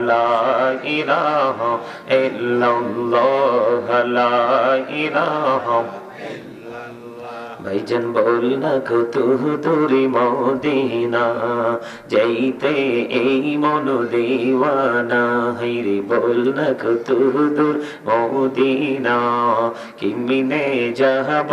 لا إله إلا الله لا إله ভাইজান বল না কত দূরে মদিনা যাইতে এই মন দেওয়ানা হাইরে বল না কত দূর মদিনা কিমিনে যাহব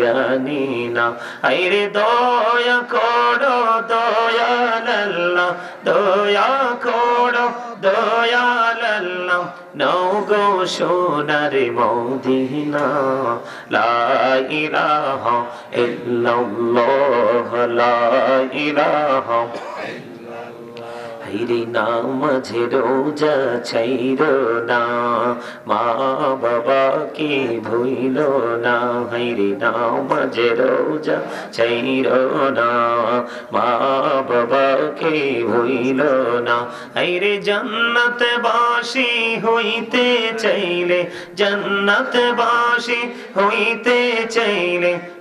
জানি না হাইরে দয়া করো দয়াল্লাহ দয়া করো দয়াল্লাহ নৌ গো সোনার মদিনা। লা ইলাহা ইল্লাল্লাহ লা ইলাহা হাইরে না, মাঝে রোজা ছাইর না। মা বাবাকে ভুইল না, হাইরে না, মাঝে রোজা ছাইর না। মা বাবাকে ভুইল না, হাইরে জান্নাত বাসি হইতে চাইলে জান্নাত বাসি হইতে চাইলে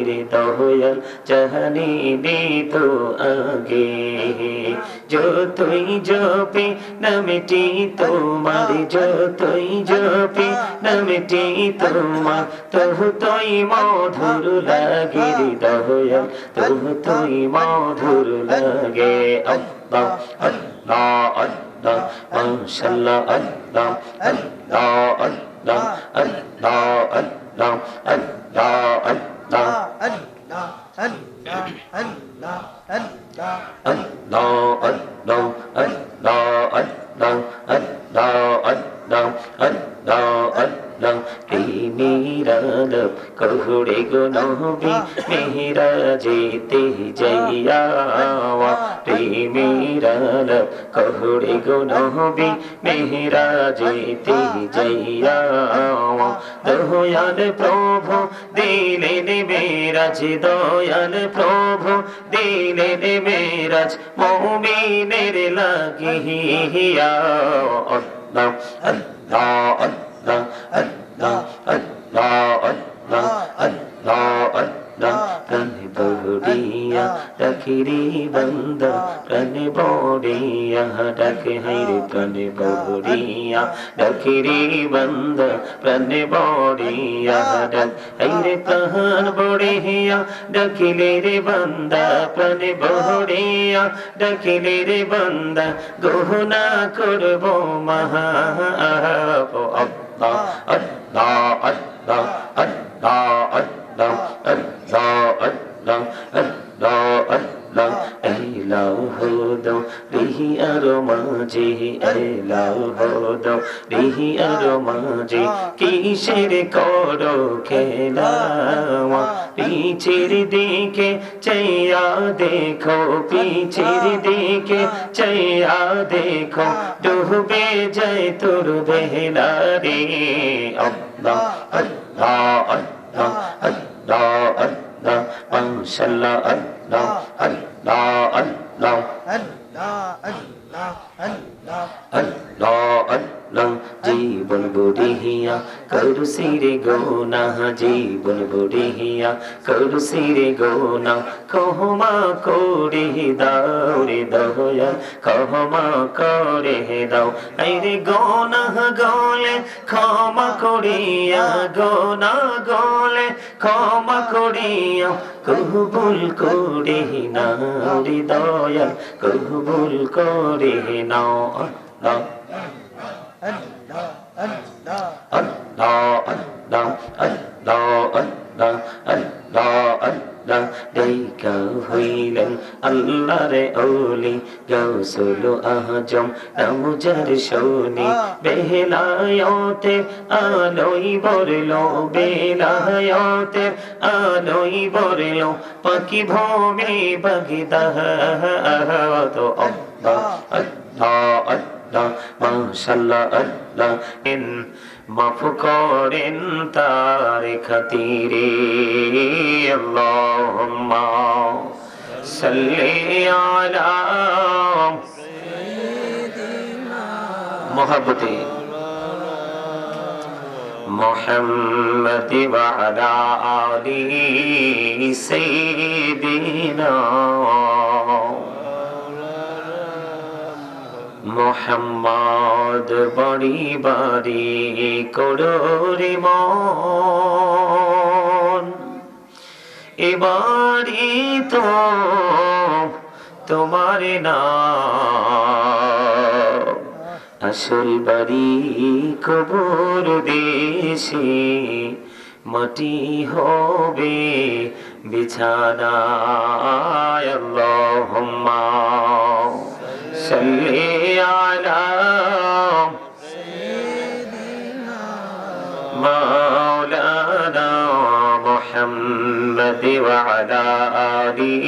আগের দয়াল জহনি নি তো আগে। যতই জপে নামটি তোমার, যতই জপে নামটি তোমার তহু তই মধুর লাগে দয়াল তহু তই মধুর লাগে। আল্লাহ আল্লাহ আল্লাহ, মাশাআল্লাহ, আল্লাহ আল্লাহ আল্লাহ আল্লাহ আল্লাহ আল্লাহ আল্লাহ ঘুরে গো নহবি মেহরা যেতে যাইয়া নিরালা কহুড়ি গো নবী মেহরা যেতে যাইয়া দয়াল প্রভু, দিলেন মেরাজ, দয়াল প্রভু, দিলেন মেরাজ, মৌমিনের লাগিয়া আল্লাহ আল্লাহ আল্লাহ আল্লাহ আল্লাহ আল্লাহ আল্লাহ। প্রাণে বড়িয়া ডাকিরি বন্দা প্রাণে বড়িয়া ডাকে হাইরে প্রাণে বড়িয়া ডাকিরি বন্দা প্রাণে বড়িয়া ডাক হাইরে প্রাণ বড়িয়া ডাকিলে রে বন্দা প্রাণে বড়িয়া ডাকিলে রে বন্দা গহনা করব মহা আল্লাহ আল্লাহ আল্লাহ আল্লাহ আল্লাহ। বিহি আর মাঝে কিসের কর খেলা পিছের দিকে চেয়া দেখো পিছের দিকে চাইয়া দেখো ডুবে যায় তোর বেলা রে আল্লাহ আল্লাহ الله الله من صلى الله الله الله الله الله الله الله আল্লাহ জীবন বুড়িয়া করুসিরে গোনা, জীবন বুড়িয়া করুসিরে গোনা কহমা করে দাও রে দয়া কহমা করে দাও। আইরে গোনা গলে, ক্ষমা করিয়া, গোনা গলে, ক্ষমা করিয়া, কবুল করে নাও রে দয়া, কবুল করে নাও আল্লাহ দেখা হইলেন আল্লাহরে ওলি গৌসুল আজম নামুজার শোনি বেলায়তে আলোই বরলো বেলায়তে আলোই বরলো পাখি ভূমি বগিদাহ তো মাশাল্লাহ আল্লাহ ইন মাফ করেন তার খাতিরে আল্লাহুম্মা সাল্লি আলা মোহাব্বতে محمد وعلى آل سيدنا মোহাম্মদ বড়ি বাড়ি করোরে মন। এবারি তো তোমার না আসল বাড়ি কবর দেশে, মাটি হবে বিছানা আল্লাহুম্মা। صلي على سيدنا مولانا محمد وعلى آله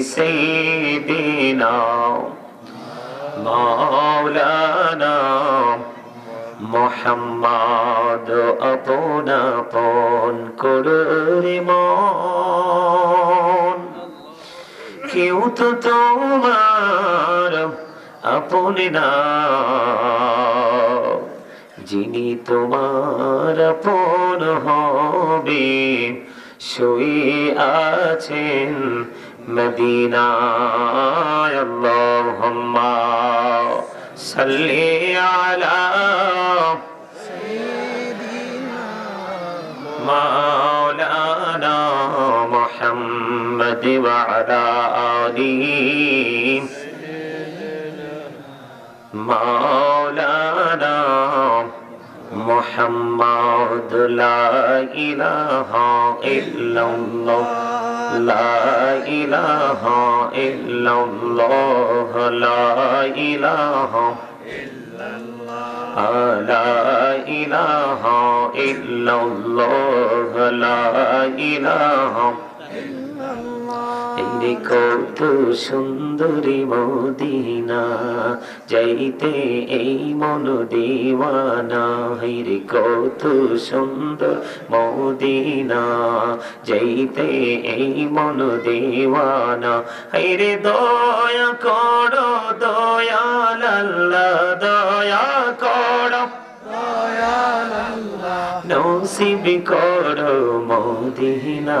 سيدنا مولانا محمد. أطنطن كل رمان কেউ তো তোমার আপনি না। যিনি তোমার আপন হবে শুয়ে আছেন মদিনায়। সাল্লি আলা সাইয়্যিদিনা মাওলানা মুহাম্মদ। محمد وعلى آله مولانا محمد لا إله إلا الله لا إله إلا الله لا إله لا إله إلا الله لا إله এই কত সুন্দরী মদিনা যাইতে এই মন দিওয়ানা রে কত সুন্দর মদিনা যাইতে এই মন দিওয়ানা রে দয়া করো দয়াল আল্লাহ দয়া করো। নসিব করো মদিনা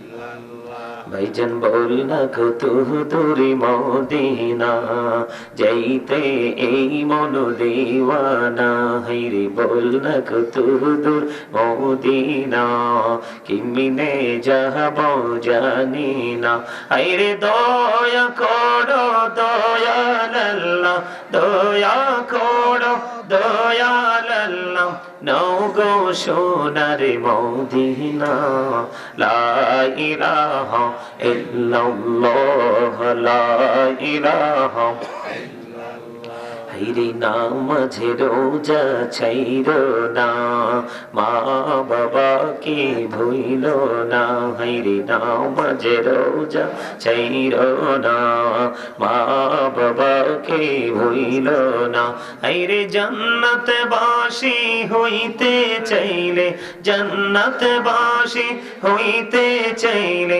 ভাইজান বল না কত দূরে মদিনা, যাইতে এই মন দেওয়ানা, হাইরে বল না কত দূর মদিনা, কিমিনে যাব জানি না হাইরে দয়া করো, দয়াল আল্লাহ, দয়া করো। দয়াল আল্লাহ নৌ গো সোনার মদিনা। লা ইলাহা ইল্লাল্লাহ লা ইলাহা হাইরে নামাঝে রোজা ছাইর না। মা বাবাকে ভুইল না হাইরে নামাঝে রোজা ছাইর না। মা বাবাকে বাবাকে ভইল না আইরে জান্নাত বাসি হইতে চাইলে জান্নাত বাসি হইতে চাইলে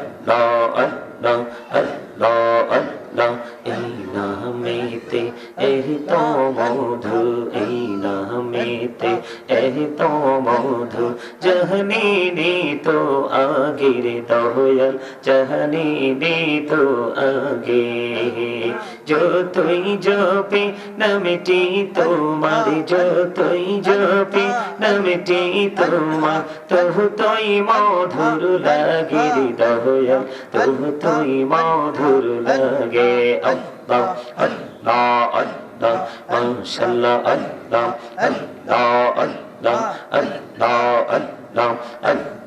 তো আগের দয়াল, জহনি নি তো আগে। যতই জপে, নামটি তোমার। যতই জপে, নামটি তোমার। তহু তই মধুর লাগে হৃদয় তহু তই মধুর লাগে। আল্লাহ আল্লাহ আল্লাহ, মাশাআল্লাহ, আল্লাহ আল্লাহ আল্লাহ আল্লাহ আল্লাহ আল্লাহ।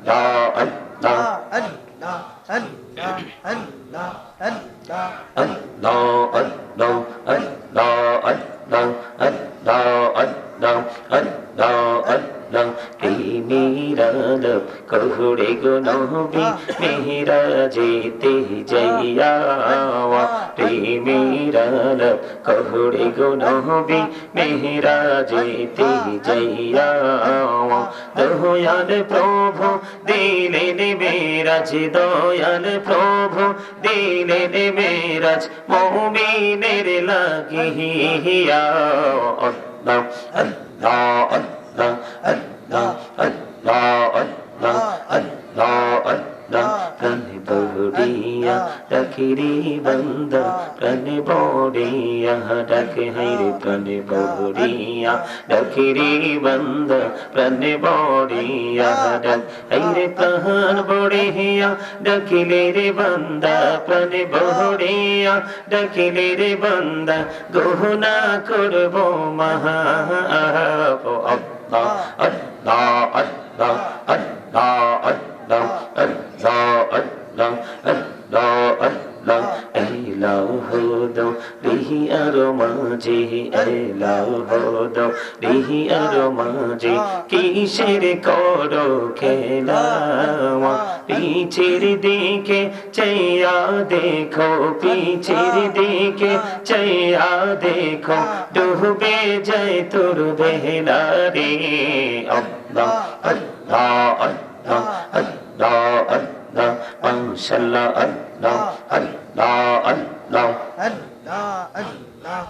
ঘুরে গো নহবি মেহরা যেতে যাইয়া প্রেমের আলাপ কহড়ে গো নবী মেহরা যেতে যাইয়া দয়াল প্রভু দিলেন মেরাজ দয়াল প্রভু দিলেন মেরাজ মৌমিনের লাগিয়া আল্লাহ আল্লাহ আল্লাহ আল্লাহ আল্লাহ আল্লাহ আল্লাহ প্রাণে বড়িয়া ডাকিরি বন্দা প্রাণে বড়িয়া ডাকে হাইরে প্রাণে বড়িয়া ডাকিরি বন্দা প্রাণে বড়িয়া ডাক হাইরে প্রাণ বড়িয়া ডাকিলে রে বন্দা প্রাণে বড়িয়া ডাকিলে রে বন্দা গহনা করব মহা আল্লাহ আল্লাহ আল্লাহ আল্লাহ আল্লাহ। রিহি আর মাঝে এলাও হদো রিহি আর মাঝে কিসের করো খেলাওয়া পিছের দিকে চাইয়া দেখো পিছের দিকে চাইয়া দেখো ডুবে যায় তোর বেহলা রে আল্লাহ আল্লাহ আল্লাহ الله الله من صلى الله الله الله الله الله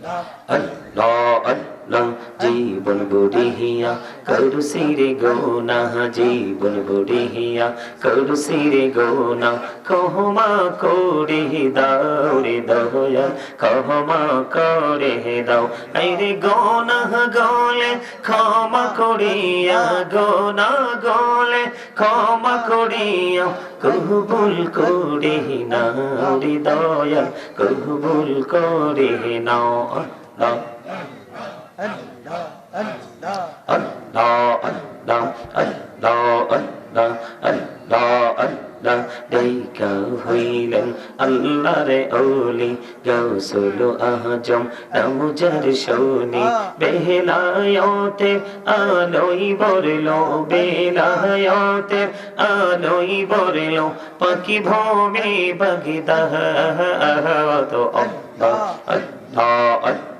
الله الله আল্লাহ জীবন বুড়িয়া করু সিরে গোনা, জীবন বুড়িয়া করু সিরে গোনা কহমা করে দাও রে দয়া কহমা করে দাও। আইরে গোনা গলে, ক্ষমা করিয়া, গোনা গলে, ক্ষমা করিয়া, কবুল করে নাও রে দয়া কবুল করে নাও আল্লাহ। দেখা হইলেন আল্লাহর শোনি বেলায়তে আলোই বরলো বেলায়তে আলোই বরলো পাখি ভূমি বগিদা তো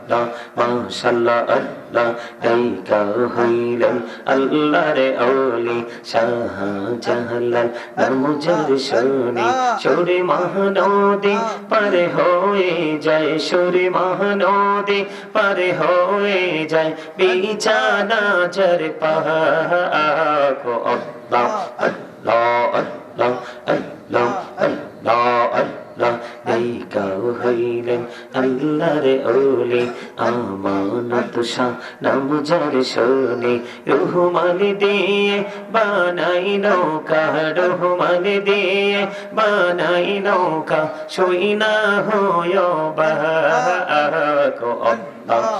আল্লাহ মাশাল্লাহ আল্লাহ দাইকা হইলেন আল্লাহরে ওলি শাহজালাল নামজার শুনি সরে মহানদী পারে হয়ে যায় সরে মহানদী পারে হয়ে যায় বিছানা জর পাহাক আল্লাহ আল্লাহ আল্লাহ আল্লাহ আল্লাহ আল্লাহ দেখাও হইলেন আল্লাহর ওলি, আমানত শাহ নাম যার শোনে, রহমান দিয়ে বানাই নৌকা, রহমান দিয়ে বানাই নৌকা, সই না হয় বাক আল্লাহ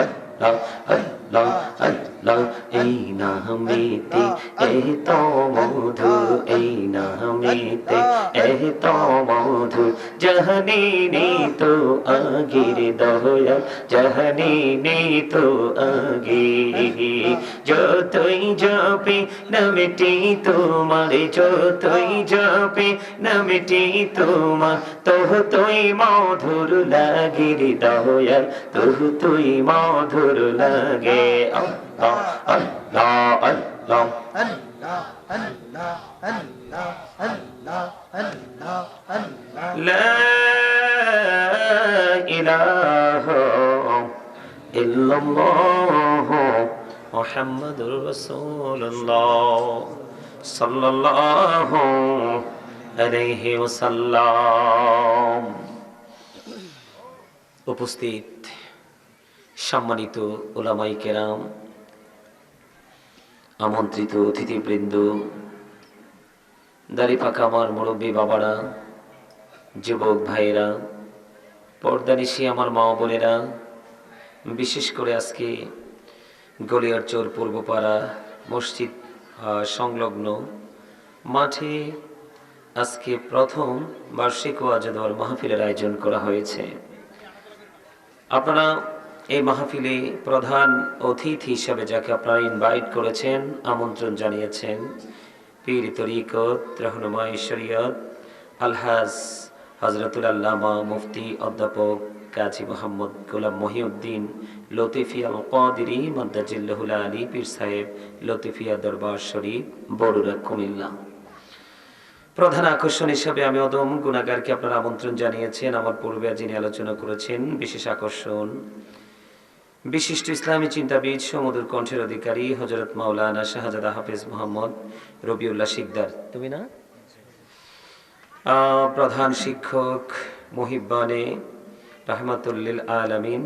আল্লাহ আল্লাহ আল্লাহ আল্লাহ এই নামেতে এত মধু এই নামেতে এত মধু জহনি নে তো আগির দয়া জহনি নে তো আগে যতই জপে নামটি তোমার যতই জপে নামটি তোমার তোহ তুই মধুর লাগির দয়া তোহ তুই মধুর লাগে আল্লাহ আল্লাহ আল্লাহ Allah, Allah, Allah, Allah, Allah, Allah. لا إله إلا الله محمد رسول الله صلى الله عليه وسلم উপস্থিত সম্মানিত ওলামাই কেরাম আমন্ত্রিত অতিথিবৃন্দ দাড়ি পাকা আমার মুরব্বী বাবারা, যুবক ভাইয়েরা পর্দানিশি আমার মা বোনেরা, বিশেষ করে আজকে গলিয়ার চোর পূর্বপাড়া মসজিদ সংলগ্ন মাঠে আজকে প্রথম বার্ষিক ওয়াজেদর মাহফিলের আয়োজন করা হয়েছে। আপনারা এই মাহফিলে প্রধান অতিথি হিসাবে যাকে আপনারা ইনভাইট করেছেন, আমন্ত্রণ জানিয়েছেন, পীর তরিকত রহনুমাই শরিয়ত, আলহাজ হজরতুল আল্লামা মুফতি অধ্যাপক কাজী মোহাম্মদ গোলাম মহিউদ্দিন, লতিফিয়া কদিরি মদ্দাজিল্লাহুল আলী, পীর সাহেব লতিফিয়া দরবার শরীফ বড়ুরা কুমিল্লা। প্রধান আকর্ষণ হিসাবে আমি অদম গুণাগারকে আপনারা আমন্ত্রণ জানিয়েছেন, আমার পূর্বে যিনি আলোচনা করেছেন, বিশেষ আকর্ষণ বিশিষ্ট ইসলামী চিন্তাবিদ, সমুদুর কণ্ঠের অধিকারী হজরত মাওলানা শাহজাদা হাফেজ মোহাম্মদ রবিউল্লাহ শিকদার। তুমি না? প্রধান শিক্ষক, মহিব্বানে রহমাতুল্লিল আলামিন।